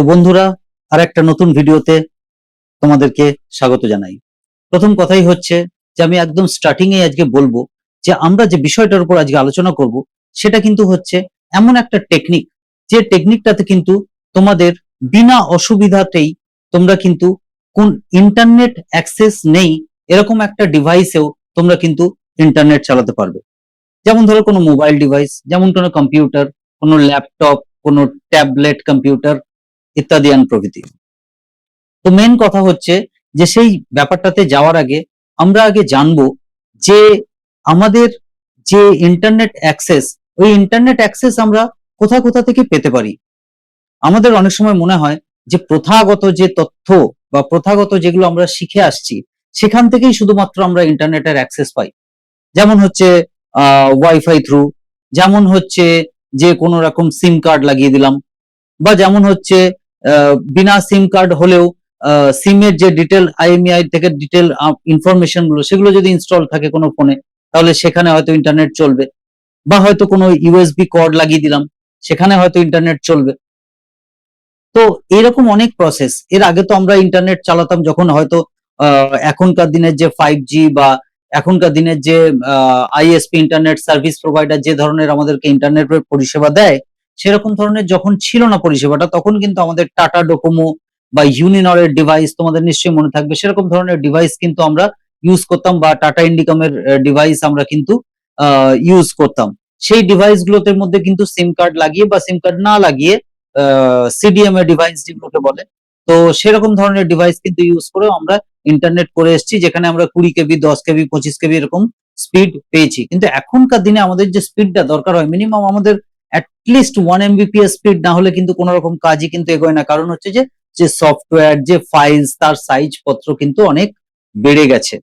তো বন্ধুরা আর একটা নতুন ভিডিওতে তোমাদেরকে স্বাগত জানাই। প্রথম কথাই হচ্ছে যে আমি একদম স্টার্টিং আজকে বলব যে আমরা যে বিষয়টার উপর আজকে আলোচনা করব, সেটা কিন্তু হচ্ছে এমন একটা টেকনিক যে টেকনিকটাতে কিন্তু তোমাদের বিনা অসুবিধাতেই তোমরা কিন্তু কোন ইন্টারনেট অ্যাক্সেস নেই, এরকম একটা ডিভাইসেও তোমরা কিন্তু ইন্টারনেট চালাতে পারবে। যেমন ধরো কোনো মোবাইল ডিভাইস যেমন কোনো কম্পিউটার কোনো ল্যাপটপ কোনো ট্যাবলেট কম্পিউটার ইত্যাদি আন প্রভৃতি। তো মেন কথা হচ্ছে যে সেই ব্যাপারটাতে যাওয়ার আগে আমরা আগে জানব যে আমাদের যে ইন্টারনেট অ্যাক্সেস ওই ইন্টারনেট অ্যাক্সেস আমরা কোথা কোথা থেকে পেতে পারি? আমাদের অনেক সময় মনে হয় যে প্রথাগত যে তথ্য বা প্রথাগত যেগুলো আমরা শিখে আসছি, সেখান থেকেই শুধুমাত্র আমরা ইন্টারনেটের অ্যাক্সেস পাই। যেমন হচ্ছে ওয়াইফাই থ্রু যেমন হচ্ছে যে কোনো রকম সিম কার্ড লাগিয়ে দিলাম, বা যেমন হচ্ছে বিনা সিম কার্ড হলেও সিমের যে ডিটেল আইএমআই থেকে ডিটেল ইনফরমেশনগুলো, সেগুলো যদি ইনস্টল থাকে কোনো ফোনে তাহলে সেখানে হয়তো ইন্টারনেট চলবে। বা হয়তো কোনো ইউএসবি কর্ড লাগিয়ে দিলাম, সেখানে হয়তো ইন্টারনেট চলবে। তো এরকম অনেক প্রসেস এর আগে তো আমরা ইন্টারনেট চালাতাম যখন হয়তো এখনকার দিনের যে ফাইভ জি বা এখনকার দিনের যে আইএসপি ইন্টারনেট সার্ভিস প্রোভাইডার যে ধরনের আমাদেরকে ইন্টারনেট পরিষেবা দেয় সেরকম ধরনের যখন ছিল না পরিষেবাটা, তখন কিন্তু আমাদের টাটা ডোকোমো বা ইউনিনরের ডিভাইস তোমাদের নিশ্চয়ই মনে থাকবে, সেরকম ধরনের ডিভাইস কিন্তু আমরা ইউজ করতাম বা টাটা ইন্ডিকমের ডিভাইস আমরা কিন্তু ইউজ করতাম। সেই ডিভাইস গুলোতে মধ্যে কিন্তু সিম কার্ড লাগিয়ে বা সিম কার্ড না লাগিয়ে সিডিএম এর ডিভাইস যেগুলোকে বলে, তো সেরকম ধরনের ডিভাইস কিন্তু ইউজ করে আমরা ইন্টারনেট করে এসেছি, যেখানে আমরা কুড়ি কেবি, দশ কেবি, পঁচিশ কেবি এরকম স্পিড পেয়েছি। কিন্তু এখনকার দিনে আমাদের যে স্পিডটা দরকার হয় মিনিমাম আমাদের অ্যাটলিস্ট ওয়ান এমবিপিএস স্পিড না হলে কিন্তু কোনো রকম কাজই কিন্তু এগোয় না। কারণ হচ্ছে যে যে সফটওয়্যার যে ফাইলস তার সাইজ পত্র কিন্তু অনেক বেড়ে গেছে।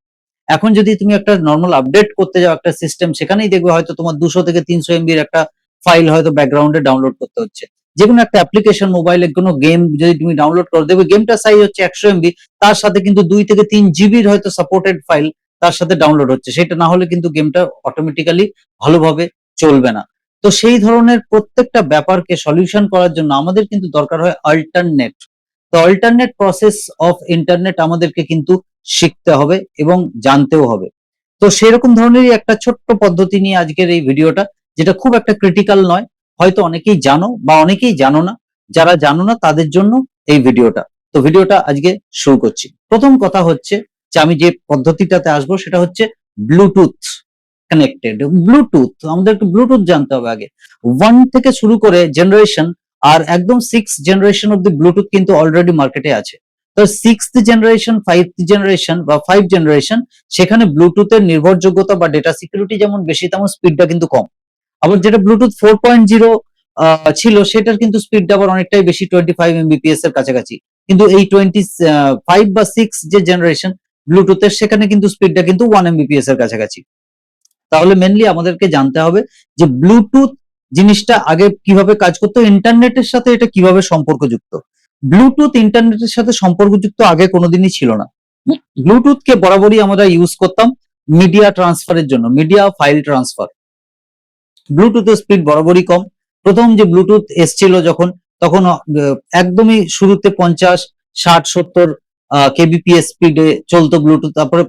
এখন যদি তুমি একটা নর্মাল আপডেট করতে যাও একটা সিস্টেম সেখানেই দেখবে হয়তো তোমার দুশো থেকে তিনশো এমবির একটা ফাইল হয়তো ব্যাকগ্রাউন্ডে ডাউনলোড করতে হচ্ছে। যে কোনো একটা অ্যাপ্লিকেশন মোবাইলে কোনো গেম যদি তুমি ডাউনলোড করো, দেখবে গেমটার সাইজ হচ্ছে একশো এমবি তার সাথে কিন্তু দুই থেকে তিন জিবির হয়তো সাপোর্টেড ফাইল তার সাথে ডাউনলোড হচ্ছে। সেটা না হলে কিন্তু গেমটা অটোমেটিক্যালি ভালোভাবে চলবে না। তো সেই ধরনের প্রত্যেকটা ব্যাপারকে সলিউশন করার জন্য আমাদের কিন্তু দরকার হয় অল্টারনেট তো অল্টারনেট প্রসেস অফ ইন্টারনেট আমাদেরকে কিন্তু শিখতে হবে এবং জানতেও হবে। তো সেরকম ধরনেরই একটা ছোট্ট পদ্ধতি নিয়ে আজকের এই ভিডিওটা, যেটা খুব একটা ক্রিটিক্যাল নয়, হয়তো অনেকেই জানো বা অনেকেই জানো না, যারা জানো না তাদের জন্য এই ভিডিওটা। তো ভিডিওটা আজকে শুরু করছি। প্রথম কথা হচ্ছে যে আমি যে পদ্ধতিটাতে আসব সেটা হচ্ছে ব্লুটুথ কানেক্টেড ব্লুটুথ আমাদেরকে ব্লুটুথ জানতে হবে আগে। ওয়ান থেকে শুরু করে জেনারেশন আর একদম সিক্স জেনারেশন অব্দি ব্লুটুথ কিন্তু অলরেডি মার্কেটে আছে। তো সিক্স জেনারেশন ফাইভথ জেনারেশন বা ফাইভ জেনারেশন সেখানে ব্লুটুথের নির্ভরযোগ্যতা বা ডেটা সিকিউরিটি যেমন বেশি, তেমন স্পিডটা কিন্তু কম। আবার যেটা ব্লুটুথ ফোর পয়েন্ট জিরো ছিল, সেটার কিন্তু স্পিডটা আবার অনেকটাই বেশি টোয়েন্টি ফাইভ এমবিপিএস এর কাছাকাছি। কিন্তু এই টোয়েন্টি ফাইভ বা সিক্স যে জেনারেশন ব্লুটুথের সেখানে কিন্তু স্পিডটা কিন্তু ওয়ান এমবিপিএস এর কাছাকাছি। তাহলে মেনলি আমাদেরকে জানতে হবে যে ব্লুটুথ জিনিসটা আগে কীভাবে কাজ করতো, ইন্টারনেটের সাথে এটা কীভাবে সম্পর্কযুক্ত? ব্লুটুথ ইন্টারনেটের সাথে সম্পর্কযুক্ত আগে কোনোদিনই ছিল না। ব্লুটুথ কে বরাবরই আমরা ইউজ করতাম মিডিয়া ট্রান্সফারের জন্য মিডিয়া ফাইল ট্রান্সফার ব্লুটুথের স্পিড বরাবরই কম। প্রথম যে ব্লুটুথ এসছিল যখন, তখন একদমই শুরুতে পঞ্চাশ, ষাট, সত্তর কেবিপিএস স্পিডে চলতো ব্লুটুথ তারপরে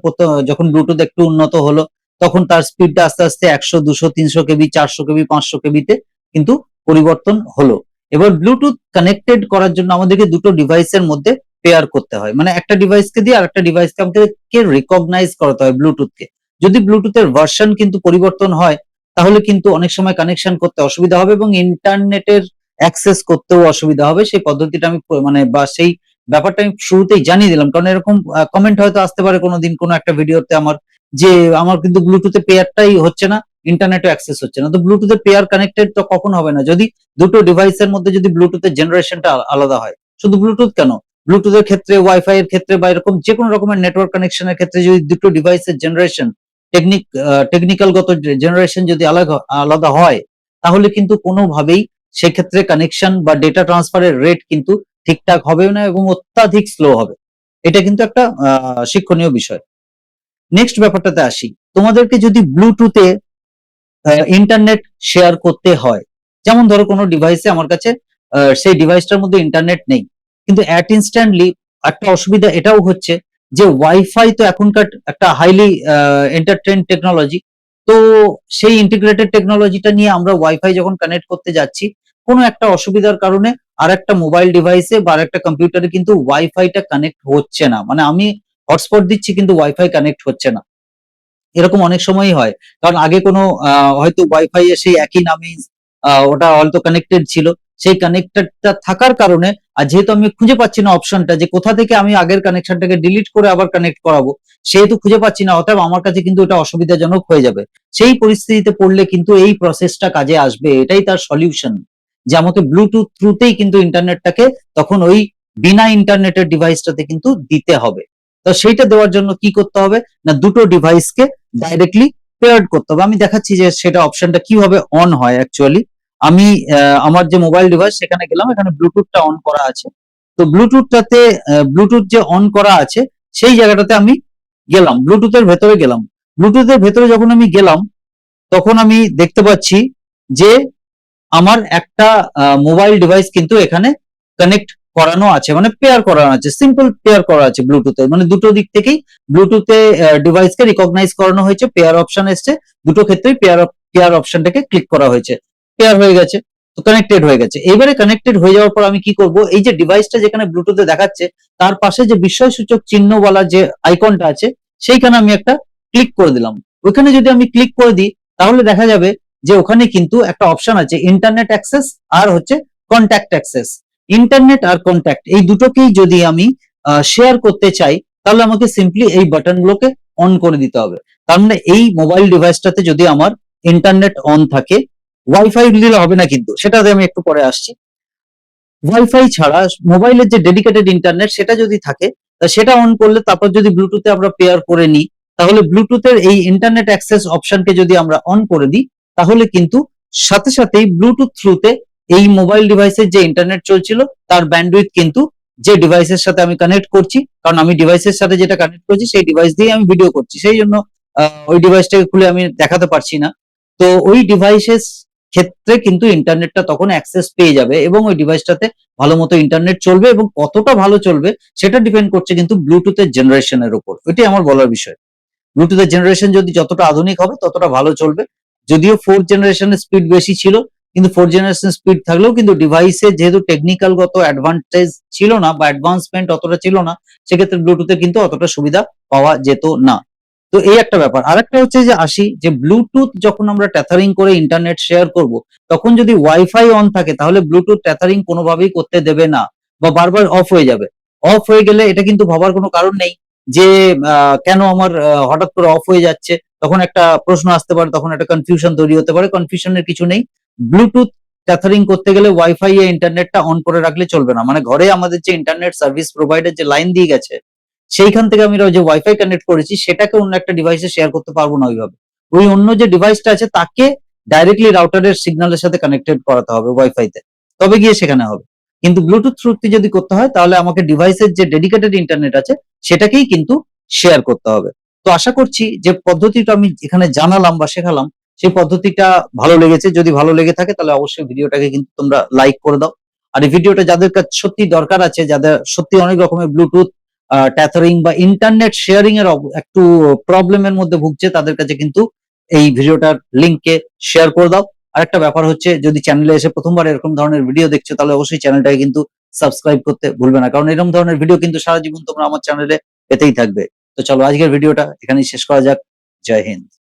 যখন ব্লুটুথ একটু উন্নত হলো তখন তার স্পিডটা আস্তে আস্তে একশো, দুশো, তিনশো কেবি, চারশো কেবি, পাঁচশো কেবিতে কিন্তু পরিবর্তন হলো। এবার ব্লুটুথ কানেক্টেড করার জন্য আমাদেরকে দুটো ডিভাইসের মধ্যে পেয়ার করতে হয়। মানে একটা ডিভাইসকে দিয়ে আরেকটা ডিভাইসকে আমাদেরকে রিকগনাইজ করাতে হয় ব্লুটুথকে যদি ব্লুটুথের ভার্সন কিন্তু পরিবর্তন হয়, তাহলে কিন্তু অনেক সময় কানেকশন করতে অসুবিধা হবে এবং ইন্টারনেটের অ্যাক্সেস করতেও অসুবিধা হবে। সেই পদ্ধতিটা আমি মানে বা সেই ব্যাপারটা আমি শুরুতেই জানিয়ে দিলাম। কারণ এরকম কমেন্ট হয়তো আসতে পারে কোনোদিন কোনো একটা ভিডিওতে আমার যে আমার কিন্তু ব্লুটুথে পেয়ারটাই হচ্ছে না ইন্টারনেটও অ্যাক্সেস হচ্ছে না। তো ব্লুটুথে পেয়ার কানেক্টেড তো কখন হবে না? যদি দুটো ডিভাইসের মধ্যে যদি ব্লুটুথের জেনারেশনটা আলাদা হয়। শুধু ব্লুটুথ কেন? ব্লুটুথের ক্ষেত্রে ওয়াইফাই এর ক্ষেত্রে বা এরকম যে কোনো রকমের নেটওয়ার্ক কানেকশনের ক্ষেত্রে যদি দুটো ডিভাইসের জেনারেশন টেকনিক টেকনিক্যাল গত জেনারেশন যদি আলাদা আলাদা হয়, তাহলে কিন্তু কোনোভাবেই সেক্ষেত্রে কানেকশন বা ডেটা ট্রান্সফারের রেট কিন্তু ঠিকঠাক হবে না এবং অত্যাধিক স্লো হবে। এটা কিন্তু একটা শিক্ষণীয় বিষয়। নেক্সট ব্যাপারটাতে আসি। তোমাদেরকে যদি ব্লুটুথে ইন্টারনেট শেয়ার করতে হয়, যেমন ধরো কোনো ডিভাইসে আমার কাছে সেই ডিভাইসটার মধ্যে ইন্টারনেট নেই, কিন্তু অ্যাট ইনস্ট্যান্টলি একটা অসুবিধা এটাও হচ্ছে যে ওয়াইফাই তো এখনকার একটা হাইলি এন্টারটেন টেকনোলজি তো সেই ইন্টিগ্রেটেড টেকনোলজিটা নিয়ে আমরা ওয়াইফাই যখন কানেক্ট করতে যাচ্ছি, কোনো একটা অসুবিধার কারণে আর একটা মোবাইল ডিভাইসে বা আর একটা কম্পিউটারে কিন্তু ওয়াইফাইটা কানেক্ট হচ্ছে না। মানে আমি হটস্পট দিচ্ছি কিন্তু ওয়াইফাই কানেক্ট হচ্ছে না। এরকম অনেক সময়ই হয়। কারণ আগে কোনো হয়তো ওয়াইফাই এ সেই একই নামে ওটা হয়তো কানেক্টেড ছিল। সেই কানেক্টেডটা থাকার কারণে, আর যেহেতু আমি খুঁজে পাচ্ছি না অপশনটা যে কোথা থেকে আমি আগের কানেকশনটাকে ডিলিট করে আবার কানেক্ট করাবো, সেহেতু খুঁজে পাচ্ছি না, অতএব আমার কাছে কিন্তু এটা অসুবিধাজনক হয়ে যাবে। সেই পরিস্থিতিতে পড়লে কিন্তু এই প্রসেসটা কাজে আসবে, এটাই তার সলিউশন যে আমাকে ব্লুটুথ থ্রুতেই কিন্তু ইন্টারনেটটাকে তখন ওই বিনা ইন্টারনেটের ডিভাইসটাতে কিন্তু দিতে হবে। তো সেইটা দেওয়ার জন্য কি করতে হবে? না, দুটো ডিভাইসকে ডাইরেক্টলি পেয়ার্ড করতে হবে। আমি দেখাচ্ছি যে সেটা অপশনটা কীভাবে অন হয় অ্যাকচুয়ালি আমি আমার যে মোবাইল ডিভাইস সেখানে গেলাম। এখানে ব্লুটুথটা অন করা আছে। তো ব্লুটুথটাতে ব্লুটুথ যে অন করা আছে, সেই জায়গাটাতে আমি গেলাম। ব্লুটুথের ভেতরে গেলাম। ব্লুটুথের ভেতরে যখন আমি গেলাম, তখন আমি দেখতে পাচ্ছি যে আমার একটা মোবাইল ডিভাইস কিন্তু এখানে কানেক্ট করানো আছে মানে পেয়ার করানো আছে সিম্পল পেয়ার করা আছে ব্লুটুথে মানে দুটো দিক থেকেই ব্লুটুথে ডিভাইসকে রিকগনাইজ করানো হয়েছে পেয়ার অপশন এসছে, দুটো ক্ষেত্রেই পেয়ার পেয়ার অপশনটাকে ক্লিক করা হয়েছে। পেয়ার হয়ে গেছে, তো কানেক্টেড হয়ে গেছে। এবারে কানেক্টেড হয়ে যাওয়ার পর আমি কি করব? এই যে ডিভাইসটা যেখানে ব্লুটুথে দেখাচ্ছে, তার পাশে যে বিস্ময় সূচক চিহ্ন বলা যে আইকনটা আছে, সেইখানে আমি একটা ক্লিক করে দিলাম। ওইখানে যদি আমি ক্লিক করে দিই, তাহলে দেখা যাবে যে ওখানে কিন্তু একটা অপশন আছে ইন্টারনেট অ্যাক্সেস আর হচ্ছে কন্ট্যাক্ট অ্যাক্সেস ইন্টারনেট আর কন্ট্যাক্ট এই দুটোকেই যদি আমি শেয়ার করতে চাই, তাহলে আমাকে সিম্পলি এই বাটনগুলোকে অন করে দিতে হবে। তার মানে এই মোবাইল ডিভাইসটাতে যদি আমার ইন্টারনেট অন থাকে ওয়াইফাই দিলে হবে না কিন্তু, সেটাতে আমি একটু পরে আসছি। ওয়াইফাই ছাড়া মোবাইলের যে ডেডিকেটেড ইন্টারনেট সেটা যদি থাকে, তা সেটা অন করলে তারপর যদি ব্লুটুথে আমরা পেয়ার করে নিই, তাহলে ব্লুটুথের এই ইন্টারনেট অ্যাক্সেস অপশনকে যদি আমরা অন করে দিই, তাহলে কিন্তু সাথে সাথেই ব্লুটুথ থ্রুতে এই মোবাইল ডিভাইসের যে ইন্টারনেট চলছিল, তার ব্যান্ডউইথ কিন্তু যে ডিভাইসের সাথে আমি কানেক্ট করছি, কারণ আমি ডিভাইসের সাথে যেটা কানেক্ট করছি, সেই ডিভাইস দিয়ে আমি ভিডিও করছি। সেই জন্য ওই ডিভাইসটাকে খুলে আমি দেখাতে পারছি না। তো ওই ডিভাইসের ক্ষেত্রে কিন্তু ইন্টারনেটটা তখন অ্যাক্সেস পেয়ে যাবে এবং ওই ডিভাইসটাতে ভালো মতো ইন্টারনেট চলবে এবং কতটা ভালো চলবে, সেটা ডিপেন্ড করছে কিন্তু ব্লুটুথের জেনারেশনের উপর। এটাই আমার বলার বিষয়। ব্লুটুথের জেনারেশন যদি যতটা আধুনিক হবে, ততটা ভালো চলবে। যদিও ফোর্থ জেনারেশনের স্পিড বেশি ছিল কিন্তু ফোর্থ জেনারেশন স্পিড থাকলেও কিন্তু ডিভাইসে যেহেতু টেকনিক্যাল গত অ্যাডভান্টেজ ছিল না বা অ্যাডভান্সমেন্ট অতটা ছিল না, সেক্ষেত্রে ব্লুটুথে কিন্তু অতটা সুবিধা পাওয়া যেত না। তো এই একটা ব্যাপার। আর একটা হচ্ছে যে আসি, যে ব্লুটুথ যখন আমরা ট্যাথারিং করে ইন্টারনেট শেয়ার করব, তখন যদি ওয়াইফাই অন থাকে, তাহলে ব্লুটুথ ট্যাথারিং কোনোভাবেই করতে দেবে না বা বারবার অফ হয়ে যাবে। অফ হয়ে গেলে এটা কিন্তু ভাবার কোনো কারণ নেই যে কেন আমার হঠাৎ করে অফ হয়ে যাচ্ছে। তখন একটা প্রশ্ন আসতে পারে, তখন একটা কনফিউশন তৈরি হতে পারে। কনফিউশনের কিছু নেই। ব্লুটুথ ট্যাথারিং করতে গেলে ওয়াইফাই এ ইন্টারনেটটা অন করে রাখলে চলবে না। মানে ঘরে আমাদের যে ইন্টারনেট সার্ভিস প্রোভাইডার যে লাইন দিয়ে গেছে, সেইখান থেকে আমি যে ওয়াইফাই কানেক্ট করেছি, সেটাকে অন্য একটা ডিভাইসে শেয়ার করতে পারব না ওইভাবে। ওই অন্য যে ডিভাইসটা আছে, তাকে ডাইরেক্টলি রাউটারের সিগন্যালের সাথে কানেক্টেড করাতে হবে ওয়াইফাইতে তবে গিয়ে সেখানে হবে। কিন্তু ব্লুটুথ থ্রুতে যদি করতে হয়, তাহলে আমাকে ডিভাইসের যে ডেডিকেটেড ইন্টারনেট আছে, সেটাকেই কিন্তু শেয়ার করতে হবে। তো আশা করছি যে পদ্ধতিটা আমি এখানে জানালাম বা শেখালাম সেই পদ্ধতিটা ভালো লেগেছে। যদি ভালো লেগে থাকে, তাহলে অবশ্যই ভিডিওটাকে কিন্তু তোমরা লাইক করে দাও। আর এই ভিডিওটা যাদের কাছে সত্যি দরকার আছে, যাদের সত্যি অনেক রকমের ব্লুটুথ ট্যাথারিং বা ইন্টারনেট শেয়ারিং এর একটু প্রবলেমের মধ্যে ভুগছে, তাদের কাছে কিন্তু এই ভিডিওটার লিঙ্ককে শেয়ার করে দাও। আর একটা ব্যাপার হচ্ছে, যদি চ্যানেলে এসে প্রথমবার এরকম ধরনের ভিডিও দেখছ, তাহলে অবশ্যই চ্যানেলটাকে কিন্তু সাবস্ক্রাইব করতে ভুলবে না। কারণ এরকম ধরনের ভিডিও কিন্তু সারা জীবন তোমরা আমার চ্যানেলে পেতেই থাকবে। তো চলো, আজকের ভিডিওটা এখানেই শেষ করা যাক। জয় হিন্দ।